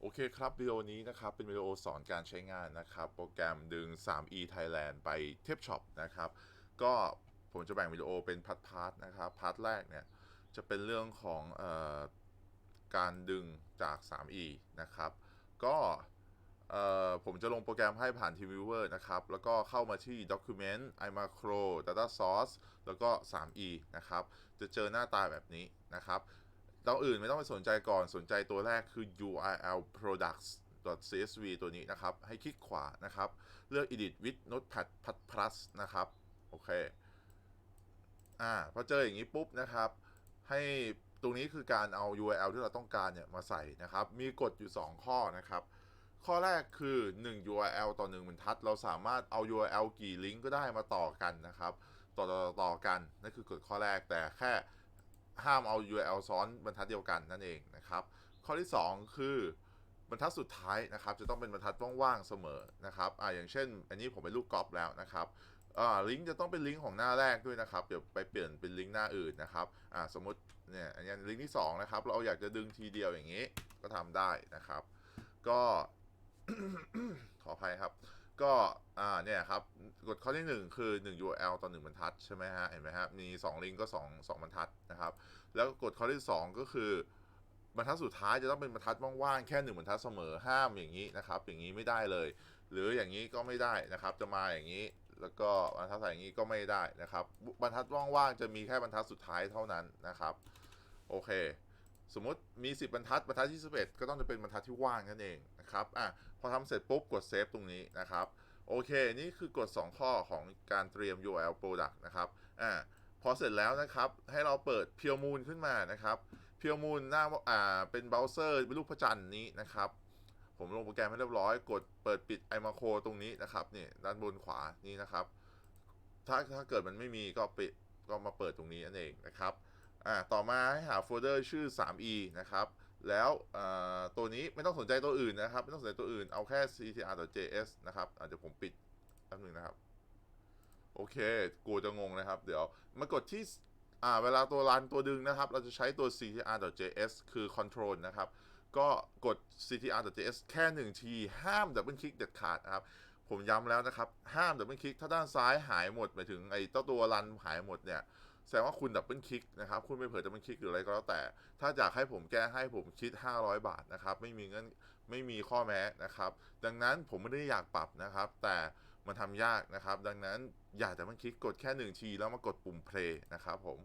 โอเคครับวิดีโอนี้นะครับเป็นวิดีโอสอนการใช้งานนะครับโปรแกรมดึง 3e Thailand ไปเทียบช็อปนะครับก็ผมจะแบ่งวิดีโอเป็นพาร์ทพาร์ทนะครับพาร์ทแรกเนี่ยจะเป็นเรื่องของออการดึงจาก 3e นะครับก็ผมจะลงโปรแกรมให้ผ่าน TeamViewer นะครับ แล้วก็เข้ามาที่ Document iMacro Data Source แล้วก็ 3e นะครับ จะเจอหน้าตาแบบนี้นะครับ เราอื่นไม่ต้องไปสนใจก่อนสนใจตัวแรกคือ URL products csv ตัวนี้นะครับ ให้คลิกขวานะครับ เลือก edit with notepad plus นะครับ โอเค อ่า พอเจออย่างนี้ปุ๊บนะครับ ให้ตรงนี้คือการเอา URL ที่เราต้องการเนี่ยมาใส่นะครับ มีกฎอยู่ 2 ข้อนะครับ ข้อแรกคือ 1 URL ต่อ1บรรทัด เราสามารถเอา URL กี่ลิงก์ก็ได้มาต่อกันนะครับ ต่อต่อต่อต่อกัน นั่นคือกฎข้อแรกแต่แค่ ห้ามเอา URL ซ้อนบรรทัดเดียวกันนั่นเองนะครับ ข้อที่ 2 คือบรรทัดสุดท้ายนะครับ จะต้องเป็นบรรทัดว่างๆเสมอนะครับอ่าอย่างเช่น อันนี้ผมเป็นลูกกอล์ฟแล้วนะครับอ่าลิงก์จะต้องเป็นลิงก์ของหน้าแรกด้วยนะครับเดี๋ยวไปเปลี่ยนเป็นลิงก์หน้าอื่นนะครับอ่าสมมติเนี่ยอันนี้ลิงก์ที่สองนะครับเราอยากจะดึงทีเดียวอย่างนี้ก็ทำได้นะครับ ก็ขออภัยครับ ก็อ่าเนี่ยครับกฎข้อที่ 1 คือ 1 URL ต่อ1บรรทัดใช่ไหมฮะเห็นไหมครับมี 2 ลิงก์ก็ 2 2บรรทัดนะครับ แล้วกฎข้อที่ 2 ก็คือบรรทัดสุดท้ายจะต้องเป็นบรรทัดว่างๆแค่1บรรทัดเสมอห้ามอย่างนี้นะครับ อย่างนี้ไม่ได้เลย หรืออย่างนี้ก็ไม่ได้นะครับ จะมาอย่างนี้แล้วก็บรรทัดใส่อย่างนี้ก็ไม่ได้นะครับ บรรทัดว่างๆจะมีแค่บรรทัดสุดท้ายเท่านั้นนะครับ โอเค สมมติมี 10 บรรทัดบรรทัดที่ 11 ก็ต้องจะเป็นบรรทัดที่ว่างนั่นเองนะครับอะพอทำเสร็จปุ๊บกดเซฟตรงนี้นะครับโอเค นี่คือกฎ2ข้อของการเตรียม URL product นะครับอ่าพอเสร็จแล้วนะครับ ให้เราเปิด p u r e Moon ขึ้นมานะครับ p u r e Moon หน้าอ่าเป็นเบราว์เซอร์เป็นรูปพระจันทร์นี้นะครับ ผมลงโปรแกรมให้เรียบร้อย กดเปิดปิด iMacro ตรงนี้นะครับนี่ด้านบนขวานี่นะครับ ถ้าถ้าเกิดมันไม่มีก็ปิดก็มาเปิดตรงนี้นั่นเองนะครับ อ่าต่อมาให้หาโฟลเดอร์ชื่อ 3e นะครับแล้วอ่าตัวนี้ไม่ต้องสนใจตัวอื่นนะครับ ไม่ต้องสนใจตัวอื่นเอาแค่ ctr.js นะครับอาเดี๋ยวผมปิดแป๊บนึงนะครับ โอเคกลัวจะงงนะครับ เดี๋ยวมากดที่อ่าเวลาตัวรันตัวดึงนะครับ เราจะใช้ตัว ctr.js คือ control นะครับ ก็กด ctr.js แค่หนึ่งที ห้ามดับเบิลคลิกเด็ดขาดนะครับ ผมย้ำแล้วนะครับ ห้ามดับเบิลคลิก ถ้าด้านซ้ายหายหมดหมายถึงไอ้เจ้าตัวรันหายหมดเนี่ย แสดงว่าคุณดับเบิลคลิกนะครับ คุณไปเผยดับเบิลคลิกหรืออะไรก็แล้วแต่ ถ้าอยากให้ผมแก้ให้ผมคิด 500 บาทนะครับ ไม่มีเงินไม่มีข้อแม้นะครับ ดังนั้นผมไม่ได้อยากปรับนะครับ แต่มันทำยากนะครับ ดังนั้นอยากดับเบิลคลิกกดแค่หนึ่งที แล้วมากดปุ่ม play นะครับผม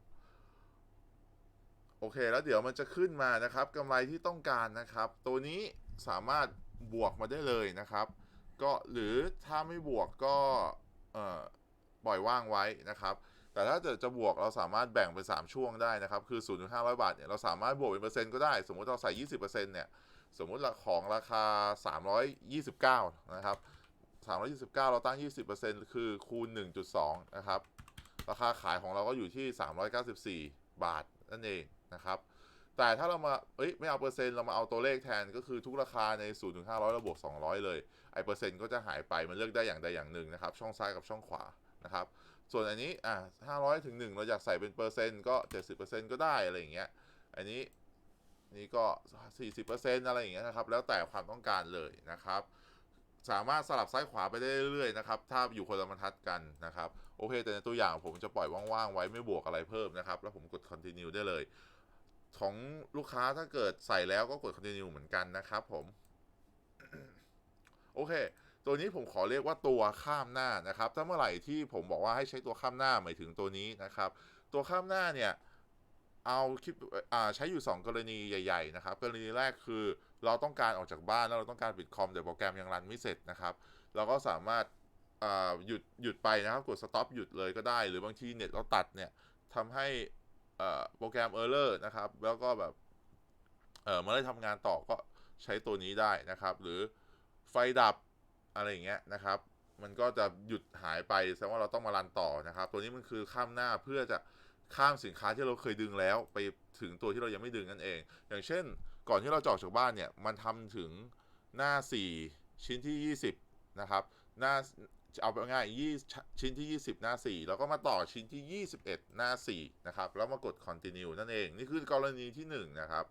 โอเค แล้วเดี๋ยวมันจะขึ้นมานะครับกำไรที่ต้องการนะครับ ตัวนี้สามารถบวกมาได้เลยนะครับ ก็หรือถ้าไม่บวกก็ปล่อยว่างไว้นะครับ แต่ถ้าเกิดจะบวกเราสามารถแบ่งเป็น 3 ช่วงได้นะครับ คือ0ถึง500 บาทเนี่ยเราสามารถบวกเป็นเปอร์เซ็นต์ก็ได้ สมมติเราใส่ 20%เนี่ย สมมติของราคา 329 นะครับ 329 เราตั้ง 20%คือคูณ 1.2 นะครับ ราคาขายของเราก็อยู่ที่ 394 บาทนั่นเองนะครับ แต่ถ้าเรามาเอ้ยไม่เอาเปอร์เซ็นต์เรามาเอาตัวเลขแทนก็คือทุกราคาใน0ถึง500เราบวก 200 เลยไอเปอร์เซ็นต์ก็จะหายไปมันเลือกได้อย่างใดอย่างหนึ่งนะครับ ช่องซ้ายกับช่องขวานะครับ ส่วนอันนี้อะ500ถึง1เราอยากใส่เป็นเปอร์เซ็นต์ก็70%ก็ได้อะไรอย่างเงี้ย อันนี้นี่ก็40%อะไรอย่างเงี้ยนะครับ แล้วแต่ความต้องการเลยนะครับ สามารถสลับซ้ายขวาไปได้เรื่อยๆนะครับ ถ้าอยู่คนละบรรทัดกันนะครับ โอเค แต่ในตัวอย่างผมจะปล่อยว่างๆไว้ไม่บวกอะไรเพิ่มนะครับ แล้วผมกด continue ได้เลย ของลูกค้าถ้าเกิดใส่แล้วก็กด continue เหมือนกันนะครับผม โอเค ตัวนี้ผมขอเรียกว่าตัวข้ามหน้านะครับ ถ้าเมื่อไหร่ที่ผมบอกว่าให้ใช้ตัวข้ามหน้าหมายถึงตัวนี้นะครับ ตัวข้ามหน้าเนี่ยเอาคลิปอ่าใช้อยู่ 2 กรณีใหญ่ๆนะครับ กรณีแรกคือเราต้องการออกจากบ้านแล้วเราต้องการปิดคอมแต่โปรแกรมยังรันไม่เสร็จนะครับ เราก็สามารถาหยุดหยุดไปนะครับกด stop หยุดเลยก็ได้ หรือบางทีเน็ตเราตัดเนี่ยทำให้โปรแกรม error นะครับ แล้วก็แบบเออมาได้ทำงานต่อก็ใช้ตัวนี้ได้นะครับ หรือไฟดับ อะไรอย่างเงี้ยนะครับ มันก็จะหยุดหายไปแสดงว่าเราต้องมารันต่อนะครับ ตัวนี้มันคือข้ามหน้าเพื่อจะข้ามสินค้าที่เราเคยดึงแล้ว ไปถึงตัวที่เรายังไม่ดึงนั่นเอง อย่างเช่น ก่อนที่เราจะออกจากบ้านเนี่ยมันทำถึงหน้า 4 ชิ้นที่ 20 นะครับหน้าเอาไปง่าย20ชิ้นที่ 20 หน้า 4 แล้วก็มาต่อชิ้นที่ 21 หน้า 4 นะครับ แล้วมากด continue นั่นเอง นี่คือกรณีที่ 1 นะครับ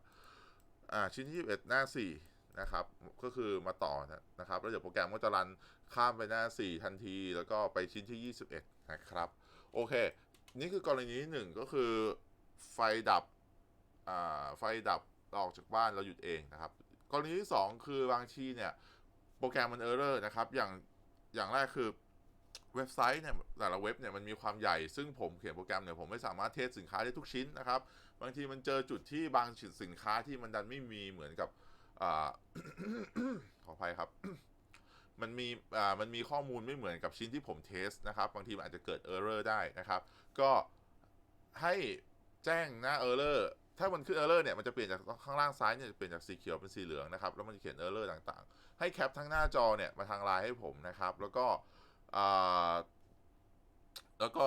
อ่า ชิ้นที่ 21 หน้า 4 นะครับ ก็คือมาต่อนะครับ แล้วเดี๋ยวโปรแกรมก็จะรันข้ามไปหน้า 4 ทันที แล้วก็ไปชิ้นที่ 21 นะครับ โอเค นี่คือกรณีที่หนึ่งก็คือไฟดับไฟดับเราออกจากบ้านเราหยุดเองนะครับ กรณีที่สองคือบางทีเนี่ยโปรแกรมมันเออร์เรอร์นะครับ อย่างอย่างแรกคือเว็บไซต์เนี่ยแต่ละเว็บเนี่ยมันมีความใหญ่ ซึ่งผมเขียนโปรแกรมเนี่ยผมไม่สามารถเทสสินค้าได้ทุกชิ้นนะครับ บางทีมันเจอจุดที่บางสินค้าที่มันดันไม่มีเหมือนกับ ขออภัยครับ มันมีอ่ามันมีข้อมูลไม่เหมือนกับชิ้นที่ผมเทสนะครับ บางทีมันอาจจะเกิดเออร์เรอร์ได้นะครับ ก็ให้แจ้งหน้าเออร์เรอร์ถ้ามันขึ้นเออร์เรอร์เนี่ยมันจะเปลี่ยนจากข้างล่างซ้ายเนี่ยจะเปลี่ยนจากสีเขียวเป็นสีเหลืองนะครับ แล้วมันจะเขียนเออร์เรอร์ต่างๆ ให้แคปทั้งหน้าจอเนี่ยมาทางไลน์ให้ผมนะครับ แล้วก็อ่าแล้วก็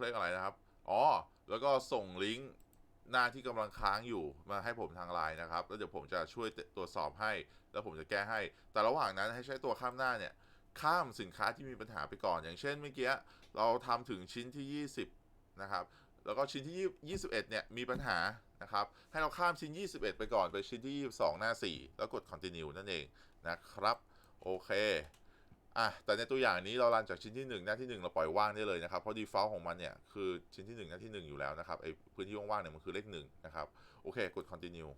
เรียกอะไรนะครับ อ๋อ แล้วก็ส่งลิงก์ หน้าที่กำลังค้างอยู่มาให้ผมทางไลน์นะครับ แล้วเดี๋ยวผมจะช่วยตรวจสอบให้ แล้วผมจะแก้ให้ แต่ระหว่างนั้นให้ใช้ตัวข้ามหน้าเนี่ย ข้ามสินค้าที่มีปัญหาไปก่อน อย่างเช่นเมื่อกี้เราทำถึงชิ้นที่ 20 นะครับ แล้วก็ชิ้นที่ 21 เนี่ยมีปัญหานะครับ ให้เราข้ามชิ้น 21 ไปก่อนไปชิ้นที่ 22 หน้า 4 แล้วกด continue นั่นเองนะครับ โอเค อะแต่ในตัวอย่างนี้เรารันจากชิ้นที่1หน้าที่ 1 เราปล่อยว่างได้เลยนะครับเพราะ default ของมันเนี่ยคือชิ้นที่ 1 หน้าที่ 1 อยู่แล้วนะครับไอพื้นที่ว่างๆเนี่ยมันคือเลข1นะครับโอเคกด continue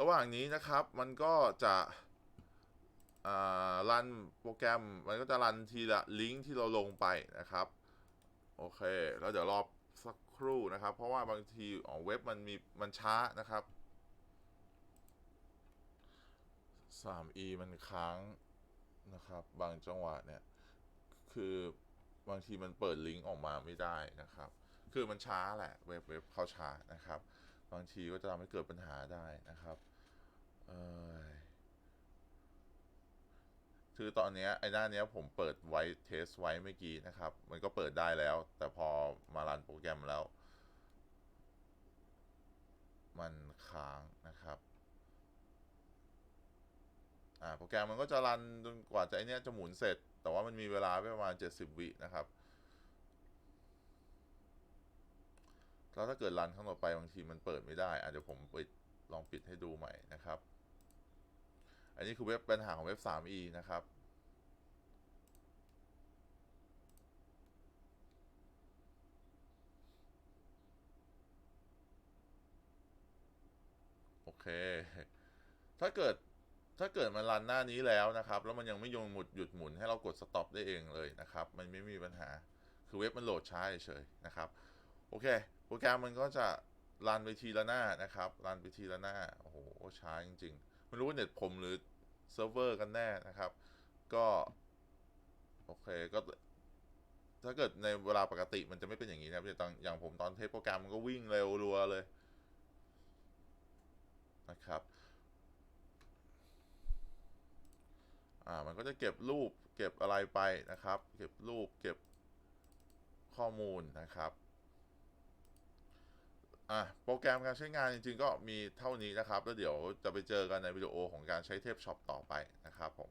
ระหว่างนี้นะครับมันก็จะรันโปรแกรมมันก็จะรันทีละลิงก์ที่เราลงไปนะครับโอเคแล้วเดี๋ยวรอสักครู่นะครับ เพราะว่าบางทีอ๋อเว็บมันมีมันช้านะครับ 3e มันค้างนะครับ บางจังหวะเนี่ย คือบางทีมันเปิดลิงก์ออกมาไม่ได้นะครับ คือมันช้าแหละ เว็บเว็บเขาช้านะครับ บางทีก็จะทำให้เกิดปัญหาได้นะครับเอยคือตอนนี้ไอ้หน้าเนี้ยผมเปิดไว้เทสไว้เมื่อกี้นะครับ มันก็เปิดได้แล้ว แต่พอมารันโปรแกรมแล้ว มันค้างนะครับ อ่าโปรแกรมมันก็จะรันจนกว่าจะไอเนี้ยจะหมุนเสร็จ แต่ว่ามันมีเวลาประมาณ 70 วินะครับแล้วถ้าเกิดรันครั้งต่อไปบางทีมันเปิดไม่ได้อาจจะผมไปลองปิดให้ดูใหม่นะครับ อันนี้คือเว็บปัญหาของเว็บ 3e นะครับโอเค ถ้าเกิด ถ้าเกิดมันรันหน้านี้แล้วนะครับ แล้วมันยังไม่ยงหมุดหยุดหมุนให้เรากด stop ได้เองเลยนะครับ มันไม่มีปัญหา คือเว็บมันโหลดช้าเฉยๆนะครับ โอเค โปรแกรมมันก็จะรันไปทีละหน้านะครับ รันไปทีละหน้า โอ้โห ช้าจริงๆ ไม่รู้ว่าเน็ตผมหรือเซิร์ฟเวอร์กันแน่นะครับ ก็ โอเค ก็ถ้าเกิดในเวลาปกติมันจะไม่เป็นอย่างนี้นะครับอย่างตอนอย่างผมตอนเทสโปรแกรมมันก็วิ่งเร็วรัวเลยนะครับ อ่ามันก็จะเก็บรูปเก็บอะไรไปนะครับ เก็บรูปเก็บข้อมูลนะครับอะโปรแกรมการใช้งานจริงๆ ก็มีเท่านี้นะครับ แล้วเดี๋ยวจะไปเจอกันในวิดีโอของการใช้เทปช็อปต่อไปนะครับผม